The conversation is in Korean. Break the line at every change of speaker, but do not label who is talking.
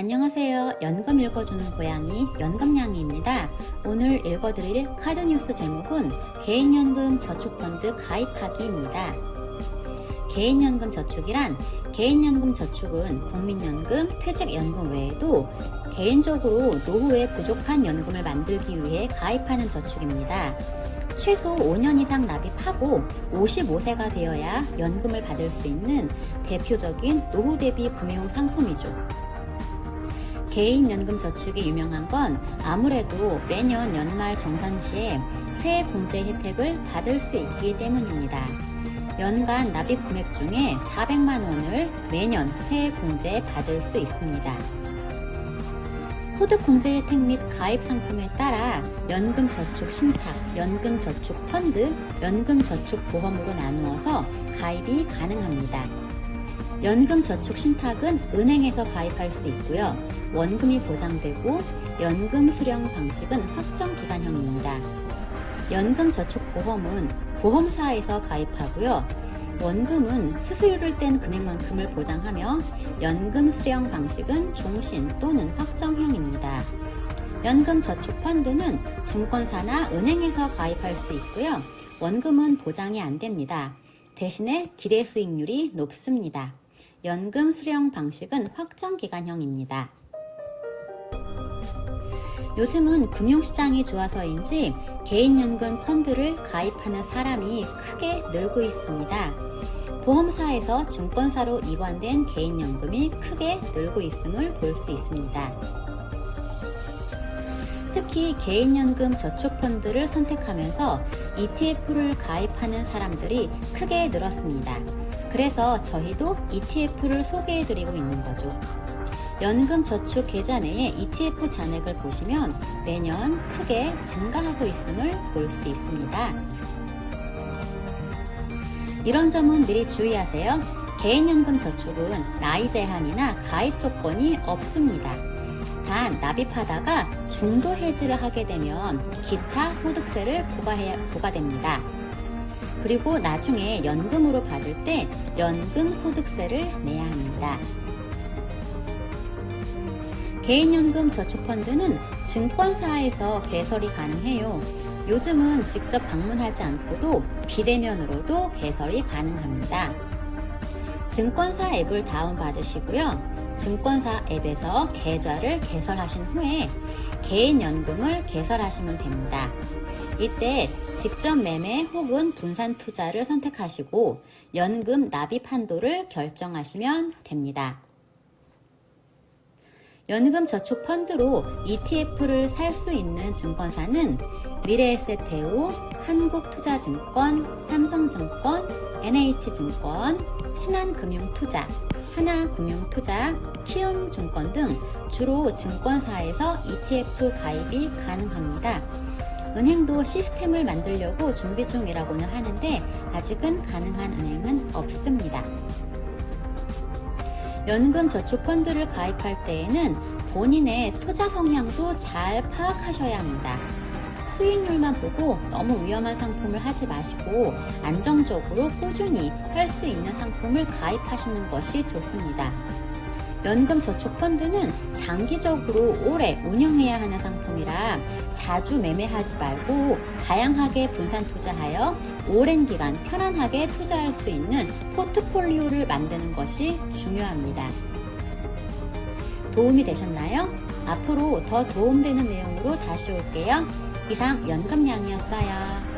안녕하세요. 연금 읽어주는 고양이 연금냥이입니다. 오늘 읽어드릴 카드 뉴스 제목은 개인연금 저축펀드 가입하기입니다. 개인연금 저축이란 개인연금 저축은 국민연금, 퇴직연금 외에도 개인적으로 노후에 부족한 연금을 만들기 위해 가입하는 저축입니다. 최소 5년 이상 납입하고 55세가 되어야 연금을 받을 수 있는 대표적인 노후 대비 금융 상품이죠. 개인연금 저축이 유명한 건 아무래도 매년 연말 정산 시에 세액 공제 혜택을 받을 수 있기 때문입니다. 연간 납입 금액 중에 400만 원을 매년 세액 공제 받을 수 있습니다. 소득 공제 혜택 및 가입 상품에 따라 연금 저축 신탁, 연금 저축 펀드, 연금 저축 보험으로 나누어서 가입이 가능합니다. 연금 저축 신탁은 은행에서 가입할 수 있고요. 원금이 보장되고 연금 수령 방식은 확정 기간형입니다. 연금 저축 보험은 보험사에서 가입하고요. 원금은 수수료를 뗀 금액만큼을 보장하며 연금 수령 방식은 종신 또는 확정형입니다. 연금 저축 펀드는 증권사나 은행에서 가입할 수 있고요. 원금은 보장이 안 됩니다. 대신에 기대 수익률이 높습니다. 연금 수령 방식은 확정 기간형입니다. 요즘은 금융시장이 좋아서인지 개인연금 펀드를 가입하는 사람이 크게 늘고 있습니다. 보험사에서 증권사로 이관된 개인연금이 크게 늘고 있음을 볼 수 있습니다. 특히 개인연금 저축펀드를 선택하면서 ETF를 가입하는 사람들이 크게 늘었습니다. 그래서 저희도 ETF를 소개해드리고 있는 거죠. 연금 저축 계좌 내에 ETF 잔액을 보시면 매년 크게 증가하고 있음을 볼 수 있습니다. 이런 점은 미리 주의하세요. 개인연금 저축은 나이 제한이나 가입 조건이 없습니다. 단 납입하다가 중도 해지를 하게 되면 기타 소득세를 부과해, 부과됩니다. 그리고 나중에 연금으로 받을 때 연금 소득세를 내야 합니다. 개인연금 저축펀드는 증권사에서 개설이 가능해요. 요즘은 직접 방문하지 않고도 비대면으로도 개설이 가능합니다. 증권사 앱을 다운받으시고요. 증권사 앱에서 계좌를 개설하신 후에 개인연금을 개설하시면 됩니다. 이때 직접 매매 혹은 분산 투자를 선택하시고 연금 납입 한도를 결정하시면 됩니다. 연금 저축 펀드로 ETF를 살 수 있는 증권사는 미래에셋 대우, 한국투자증권, 삼성증권, NH증권, 신한금융투자, 하나금융투자, 키움증권 등 주로 증권사에서 ETF 가입이 가능합니다. 은행도 시스템을 만들려고 준비 중이라고는 하는데 아직은 가능한 은행은 없습니다. 연금 저축 펀드를 가입할 때에는 본인의 투자 성향도 잘 파악하셔야 합니다. 수익률만 보고 너무 위험한 상품을 하지 마시고 안정적으로 꾸준히 할 수 있는 상품을 가입하시는 것이 좋습니다. 연금 저축 펀드는 장기적으로 오래 운영해야 하는 상품이라 자주 매매하지 말고 다양하게 분산 투자하여 오랜 기간 편안하게 투자할 수 있는 포트폴리오를 만드는 것이 중요합니다. 도움이 되셨나요? 앞으로 더 도움되는 내용으로 다시 올게요. 이상 연금양이었어요.